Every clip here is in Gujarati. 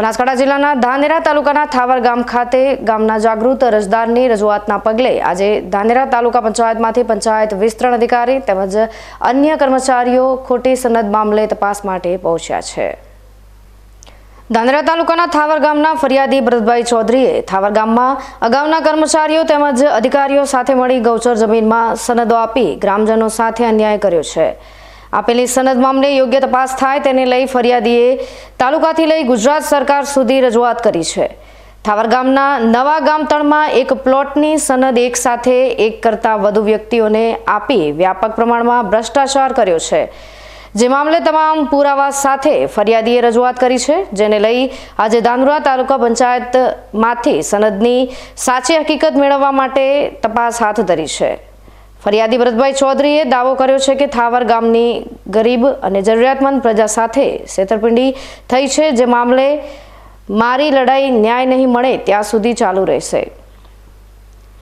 બનાસકાંઠા જિલ્લાના ધાનેરા તાલુકાના થાવર ગામ ખાતે ગામના જાગૃત અરજદારની રજૂઆતના પગલે આજે ધાનેરા તાલુકા પંચાયતમાંથી પંચાયત વિસ્તરણ અધિકારી તેમજ અન્ય કર્મચારીઓ ખોટી સનદ મામલે તપાસ માટે પહોંચ્યા છે. ધાનેરા તાલુકાના થાવર ગામના ફરિયાદી ભરતભાઈ ચૌધરીએ થાવર ગામમાં અગાઉના કર્મચારીઓ તેમજ અધિકારીઓ સાથે મળી ગૌચર જમીનમાં સનદો આપી ગ્રામજનો સાથે અન્યાય કર્યો છે. આપેલી સનદ મામલે યોગ્ય તપાસ થાય તેને લઈ ફરિયાદીએ તાલુકાથી લઈ ગુજરાત સરકાર સુધી રજૂઆત કરી છે. થાવર ગામના નવા ગામતળમાં એક પ્લોટની સનદ એક સાથે એક કરતાં વધુ વ્યક્તિઓને આપી વ્યાપક પ્રમાણમાં ભ્રષ્ટાચાર કર્યો છે. જે મામલે તમામ પુરાવા સાથે ફરિયાદીએ રજૂઆત કરી છે, જેને લઈ આજે ધાનુરા તાલુકા પંચાયતમાંથી સનદની સાચી હકીકત મેળવવા માટે તપાસ હાથ ધરી છે. ફરિયાદી ભરતભાઈ ચૌધરીએ દાવો કર્યો છે કે થાવર ગામની ગરીબ અને જરૂરિયાતમંદ પ્રજા સાથે છેતરપિંડી થઈ છે. જે મામલે મારી લડાઈ ન્યાય નહીં મળે ત્યાં સુધી ચાલુ રહેશે.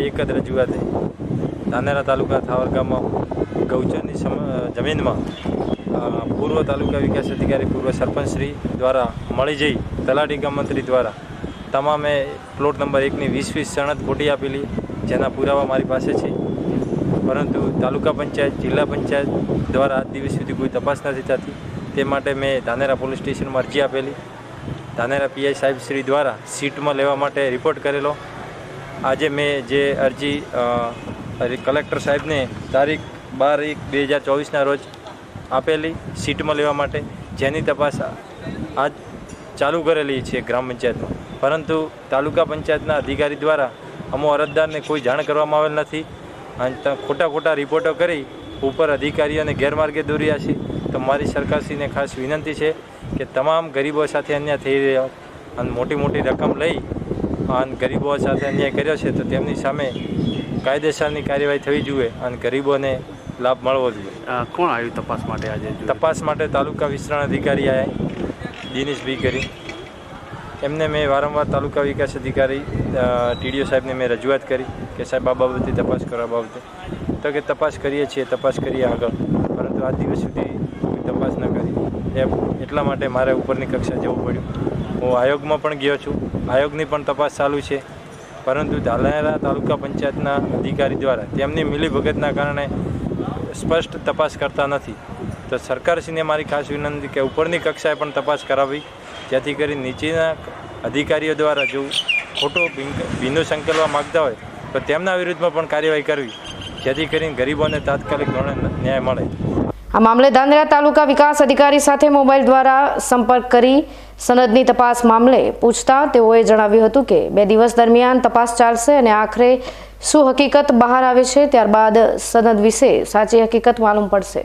એક જ રજૂઆત ધાનેરા તાલુકા થાવર ગામમાં ગૌચરની જમીનમાં પૂર્વ તાલુકા વિકાસ અધિકારી પૂર્વ સરપંચશ્રી દ્વારા મળી જઈ તલાટી ગામ મંત્રી દ્વારા તમામે પ્લોટ નંબર એકની વીસ વીસ સણદ ખોટી આપેલી, જેના પુરાવા મારી પાસે છે. પરંતુ તાલુકા પંચાયત, જિલ્લા પંચાયત દ્વારા આજ દિવસ સુધી કોઈ તપાસ નથી થતી. તે માટે મેં ધાનેરા પોલીસ સ્ટેશનમાં અરજી આપેલી. ધાનેરા પીઆઈ સાહેબ શ્રી દ્વારા સીટમાં લેવા માટે રિપોર્ટ કરેલો. આજે મેં જે અરજી કલેક્ટર સાહેબને તારીખ બાર એક બે હજાર ચોવીસના રોજ આપેલી સીટમાં લેવા માટે. જેની તપાસ આજ ચાલુ કરેલી છે ગ્રામ પંચાયતમાં. પરંતુ તાલુકા પંચાયતના અધિકારી દ્વારા અમો અરજદારને કોઈ જાણ કરવામાં આવેલ નથી. અને ખોટા ખોટા રિપોર્ટો કરી ઉપર અધિકારીઓને ગેરમાર્ગે દોર્યા છે. તો મારી સરકારશ્રીને ખાસ વિનંતી છે કે તમામ ગરીબો સાથે અન્યાય થઈ રહ્યો અને મોટી મોટી રકમ લઈ અને ગરીબો સાથે અન્યાય કર્યો છે તો તેમની સામે કાયદેસરની કાર્યવાહી થવી જોઈએ અને ગરીબોને લાભ મળવો જોઈએ. કોણ આવ્યું તપાસ માટે આજે તપાસ માટે તાલુકા વિસ્તરણ અધિકારી આવ્યા દિનેશભાઈ કરી. એમને મેં વારંવાર તાલુકા વિકાસ અધિકારી ટીડીઓ સાહેબને મેં રજૂઆત કરી કે સાહેબ, આ બાબતે તપાસ કરવા બાબતે. તો કે તપાસ કરીએ છીએ, તપાસ કરીએ આગળ. પરંતુ આ દિવસ સુધી તપાસ ન કરી. એટલા માટે મારે ઉપરની કક્ષા જવું પડ્યું. હું આયોગમાં પણ ગયો છું. આયોગની પણ તપાસ ચાલુ છે. પરંતુ ધાલાયરા તાલુકા પંચાયતના અધિકારી દ્વારા તેમની મિલીભગતના કારણે સ્પષ્ટ તપાસ કરતા નથી. તો સરકારશ્રીને મારી ખાસ વિનંતી કે ઉપરની કક્ષાએ પણ તપાસ કરાવી, જેથી કરી નીચેના અધિકારીઓ દ્વારા જો ખોટો ભીનું સંકલવા માગતા હોય, તો તેમના વિરુદ્ધમાં પણ કાર્યવાહી કરવી, જેથી કરીને ગરીબોને તાત્કાલિક ધોરણે ન્યાય મળે. આ મામલે ધાંધ્રા તાલુકા વિકાસ અધિકારી સાથે મોબાઈલ દ્વારા સંપર્ક કરી સનદની તપાસ મામલે પૂછતા તેઓએ જણાવ્યું હતું કે બે દિવસ દરમિયાન તપાસ ચાલશે અને આખરે શું હકીકત બહાર આવે છે, ત્યારબાદ સનદ વિશે સાચી હકીકત માલુમ પડશે.